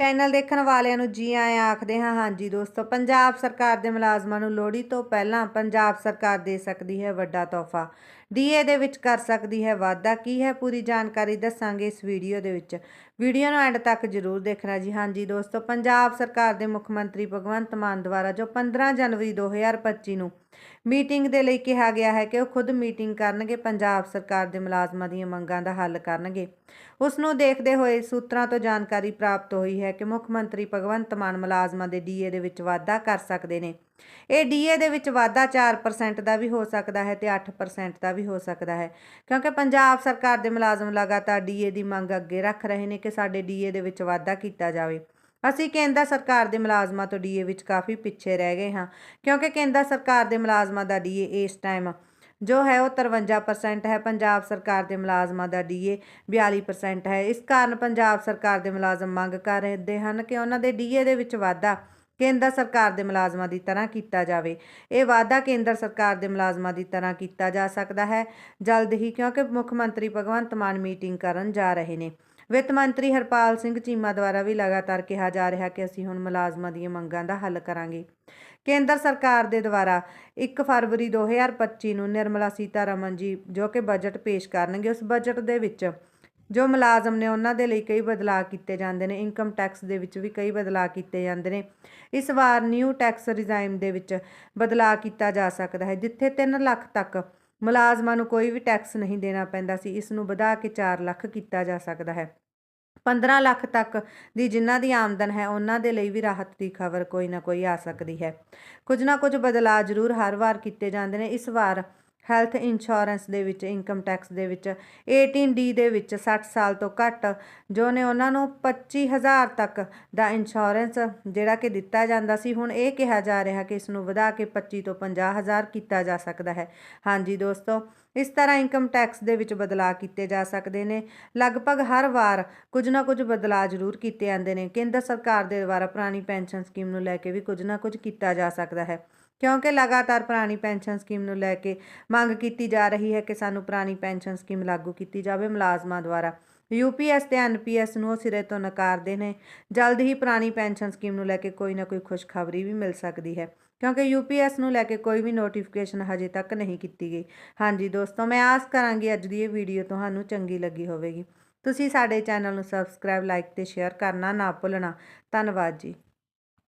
Channel ਦੇਖਣ ਵਾਲਿਆਂ ਨੂੰ ਜੀ ਆਇਆਂ ਆਖਦੇ ਹਾਂ, ਹਾਂਜੀ ਦੋਸਤੋ, ਪੰਜਾਬ ਸਰਕਾਰ ਦੇ ਮੁਲਾਜ਼ਮਾਂ ਨੂੰ ਲੋਹੜੀ ਤੋਂ ਪਹਿਲਾਂ ਪੰਜਾਬ ਸਰਕਾਰ ਦੇ ਸਕਦੀ ਹੈ ਵੱਡਾ ਤੋਹਫਾ। ਡੀਏ ਦੇ ਵਿੱਚ ਕਰ ਸਕਦੀ ਹੈ ਵਾਅਦਾ ਕੀ ਹੈ ਪੂਰੀ ਜਾਣਕਾਰੀ ਦੱਸਾਂਗੇ ਇਸ ਵੀਡੀਓ ਦੇ ਵਿੱਚ। ਵੀਡੀਓ ਨੂੰ ਐਂਡ ਤੱਕ ਜ਼ਰੂਰ ਦੇਖਣਾ ਜੀ। ਹਾਂਜੀ ਦੋਸਤੋ, ਪੰਜਾਬ ਸਰਕਾਰ ਦੇ ਮੁੱਖ ਮੰਤਰੀ ਭਗਵੰਤ ਮਾਨ ਦੁਆਰਾ ਜੋ 15 ਜਨਵਰੀ 2025 ਨੂੰ ਮੀਟਿੰਗ ਦੇ ਲਈ ਕਿਹਾ ਗਿਆ ਹੈ ਕਿ ਉਹ ਖੁਦ ਮੀਟਿੰਗ ਕਰਨਗੇ, ਪੰਜਾਬ ਸਰਕਾਰ ਦੇ ਮੁਲਾਜ਼ਮਾਂ ਦੀਆਂ ਮੰਗਾਂ ਦਾ ਹੱਲ ਕਰਨਗੇ। ਉਸ ਨੂੰ ਦੇਖਦੇ ਹੋਏ ਸੂਤਰਾਂ ਤੋਂ ਜਾਣਕਾਰੀ ਪ੍ਰਾਪਤ ਹੋਈ ਹੈ ਕਿ ਮੁੱਖ ਮੰਤਰੀ ਭਗਵੰਤ ਮਾਨ ਮੁਲਾਜ਼ਮਾਂ ਦੇ ਡੀਏ ਦੇ ਵਿੱਚ ਵਾਧਾ ਕਰ ਸਕਦੇ ਨੇ। ਇਹ ਡੀਏ ਦੇ ਵਿੱਚ ਵਾਧਾ 4% ਦਾ ਵੀ ਹੋ ਸਕਦਾ ਹੈ ਤੇ 8% ਦਾ ਵੀ ਹੋ ਸਕਦਾ ਹੈ, ਕਿਉਂਕਿ ਪੰਜਾਬ ਸਰਕਾਰ ਦੇ ਮੁਲਾਜ਼ਮ ਲਗਾਤਾਰ ਡੀਏ ਦੀ ਮੰਗ ਅੱਗੇ ਰੱਖ ਰਹੇ ਨੇ ਕਿ ਸਾਡੇ ਡੀਏ ਦੇ ਵਿੱਚ ਵਾਧਾ ਕੀਤਾ ਜਾਵੇ। ਅਸੀਂ ਕੇਂਦਰ ਸਰਕਾਰ ਦੇ ਮੁਲਾਜ਼ਮਾਂ ਤੋਂ ਡੀਏ ਵਿੱਚ ਕਾਫੀ ਪਿੱਛੇ ਰਹਿ ਗਏ ਹਾਂ, ਕਿਉਂਕਿ ਕੇਂਦਰ ਸਰਕਾਰ ਦੇ ਮੁਲਾਜ਼ਮਾਂ ਦਾ ਡੀਏ ਇਸ ਟਾਈਮ ਜੋ ਹੈ ਉਹ 53% ਹੈ, ਪੰਜਾਬ ਸਰਕਾਰ ਦੇ ਮੁਲਾਜ਼ਮਾਂ ਦਾ ਡੀਏ 42% ਹੈ। ਇਸ ਕਾਰਨ ਪੰਜਾਬ ਸਰਕਾਰ ਦੇ ਮੁਲਾਜ਼ਮ ਮੰਗ ਕਰ ਰਹੇ ਹਨ ਕਿ ਉਹਨਾਂ ਦੇ ਡੀਏ ਦੇ ਵਿੱਚ ਵਾਧਾ ਕੇਂਦਰ ਸਰਕਾਰ ਦੇ ਮੁਲਾਜ਼ਮਾਂ ਦੀ ਤਰ੍ਹਾਂ ਕੀਤਾ ਜਾਵੇ। ਇਹ ਵਾਅਦਾ ਕੇਂਦਰ ਸਰਕਾਰ ਦੇ ਮੁਲਾਜ਼ਮਾਂ ਦੀ ਤਰ੍ਹਾਂ ਕੀਤਾ ਜਾ ਸਕਦਾ ਹੈ ਜਲਦ ਹੀ, ਕਿਉਂਕਿ ਮੁੱਖ ਮੰਤਰੀ ਭਗਵੰਤ ਮਾਨ ਮੀਟਿੰਗ ਕਰਨ ਜਾ ਰਹੇ ਨੇ। ਵਿੱਤ ਮੰਤਰੀ ਹਰਪਾਲ ਸਿੰਘ ਚੀਮਾ ਦੁਆਰਾ ਵੀ ਲਗਾਤਾਰ ਕਿਹਾ ਜਾ ਰਿਹਾ ਕਿ ਅਸੀਂ ਹੁਣ ਮੁਲਾਜ਼ਮਾਂ ਦੀਆਂ ਮੰਗਾਂ ਦਾ ਹੱਲ ਕਰਾਂਗੇ। ਕੇਂਦਰ ਸਰਕਾਰ ਦੇ ਦੁਆਰਾ 1 ਫਰਵਰੀ 2025 ਨੂੰ ਨਿਰਮਲਾ ਸੀਤਾਰਮਨ ਜੀ, ਜੋ ਕਿ ਬਜਟ ਪੇਸ਼ ਕਰਨਗੇ, ਉਸ ਬਜਟ ਦੇ ਵਿੱਚ ਜੋ ਮੁਲਾਜ਼ਮ ਨੇ ਉਹਨਾਂ ਦੇ ਲਈ ਕਈ ਬਦਲਾਅ ਕੀਤੇ ਜਾਂਦੇ ਨੇ ਇਨਕਮ ਟੈਕਸ ਦੇ ਵਿੱਚ ਵੀ ਕਈ ਬਦਲਾਅ ਕੀਤੇ ਜਾਂਦੇ ਨੇ, ਇਸ ਵਾਰ ਨਿਊ ਟੈਕਸ ਰਿਜ਼ਾਈਮ ਦੇ ਵਿੱਚ ਬਦਲਾਅ ਕੀਤਾ ਜਾ ਸਕਦਾ ਹੈ, ਜਿੱਥੇ 3 ਲੱਖ ਤੱਕ ਮੁਲਾਜ਼ਮਾਂ ਨੂੰ ਕੋਈ ਵੀ ਟੈਕਸ ਨਹੀਂ ਦੇਣਾ ਪੈਂਦਾ ਸੀ, ਇਸ ਨੂੰ ਵਧਾ ਕੇ 4 ਲੱਖ ਕੀਤਾ ਜਾ ਸਕਦਾ ਹੈ। 15 ਲੱਖ ਤੱਕ ਦੀ ਜਿਨ੍ਹਾਂ ਦੀ ਆਮਦਨ ਹੈ, ਉਹਨਾਂ ਦੇ ਲਈ ਵੀ ਰਾਹਤ ਦੀ ਖਬਰ ਕੋਈ ਨਾ ਕੋਈ ਆ ਸਕਦੀ ਹੈ। ਕੁਝ ਨਾ ਕੁਝ ਬਦਲਾਅ ਜ਼ਰੂਰ ਹਰ ਵਾਰ ਕੀਤੇ ਜਾਂਦੇ ਨੇ। ਇਸ ਵਾਰ ਹੈਲਥ ਇੰਸ਼ੋਰੈਂਸ ਦੇ ਵਿੱਚ, ਇਨਕਮ ਟੈਕਸ ਦੇ ਵਿੱਚ 18D ਦੇ ਵਿੱਚ 60 ਸਾਲ ਤੋਂ ਘੱਟ, ਜੋ ਨੇ ਉਹਨਾਂ ਨੂੰ 25000 ਤੱਕ ਦਾ ਇੰਸ਼ੋਰੈਂਸ ਜਿਹੜਾ ਕਿ ਦਿੱਤਾ ਜਾਂਦਾ ਸੀ। ਹੁਣ ਇਹ ਕਿਹਾ ਜਾ ਰਿਹਾ ਕਿ ਇਸ ਨੂੰ ਵਧਾ ਕੇ 25 ਤੋਂ 50000 ਕੀਤਾ ਜਾ ਸਕਦਾ ਹੈ। ਹਾਂਜੀ ਦੋਸਤੋ, ਇਸ ਤਰ੍ਹਾਂ ਇਨਕਮ ਟੈਕਸ ਦੇ ਵਿੱਚ ਬਦਲਾਅ ਕੀਤੇ ਜਾ ਸਕਦੇ ਨੇ। ਲਗਭਗ ਹਰ ਵਾਰ ਕੁਝ ਨਾ ਕੁਝ ਬਦਲਾਅ ਜ਼ਰੂਰ ਕੀਤੇ ਜਾਂਦੇ ਨੇ। ਕੇਂਦਰ ਸਰਕਾਰ ਦੇ ਦੁਆਰਾ ਪੁਰਾਣੀ ਪੈਨਸ਼ਨ ਸਕੀਮ ਨੂੰ ਲੈ ਕੇ ਵੀ ਕੁਝ ਨਾ ਕੁਝ ਕੀਤਾ ਜਾ ਸਕਦਾ ਹੈ। ਕਿਉਂਕਿ ਲਗਾਤਾਰ ਪੁਰਾਣੀ ਪੈਨਸ਼ਨ ਸਕੀਮ ਨੂੰ ਲੈ ਕੇ ਮੰਗ ਕੀਤੀ ਜਾ ਰਹੀ ਹੈ ਕਿ ਸਾਨੂੰ ਪੁਰਾਣੀ ਪੈਨਸ਼ਨ ਸਕੀਮ ਲਾਗੂ ਕੀਤੀ ਜਾਵੇ ਮੁਲਾਜ਼ਮਾਂ ਦੁਆਰਾ। ਯੂਪੀਐਸ ਤੇ ਐਨਪੀਐਸ ਨੂੰ ਉਹ ਸਿਰੇ ਤੋਂ ਨਕਾਰਦੇ ਨੇ। ਜਲਦ ਹੀ ਪੁਰਾਣੀ ਪੈਨਸ਼ਨ ਸਕੀਮ ਨੂੰ ਲੈ ਕੇ ਕੋਈ ਨਾ ਕੋਈ ਖੁਸ਼ਖਬਰੀ ਵੀ ਮਿਲ ਸਕਦੀ ਹੈ। ਕਿਉਂਕਿ ਯੂਪੀਐਸ ਨੂੰ ਲੈ ਕੇ ਕੋਈ ਵੀ ਨੋਟੀਫਿਕੇਸ਼ਨ ਹਜੇ ਤੱਕ ਨਹੀਂ ਕੀਤੀ ਗਈ। ਹਾਂਜੀ ਦੋਸਤੋ, ਮੈਂ ਆਸ ਕਰਾਂਗੀ ਅੱਜ ਦੀ ਇਹ ਵੀਡੀਓ ਤੁਹਾਨੂੰ ਚੰਗੀ ਲੱਗੀ ਹੋਵੇਗੀ। ਤੁਸੀਂ ਸਾਡੇ ਚੈਨਲ ਨੂੰ ਸਬਸਕ੍ਰਾਈਬ, ਲਾਈਕ ਤੇ ਸ਼ੇਅਰ ਕਰਨਾ ਨਾ ਭੁੱਲਣਾ। ਧੰਨਵਾਦ ਜੀ।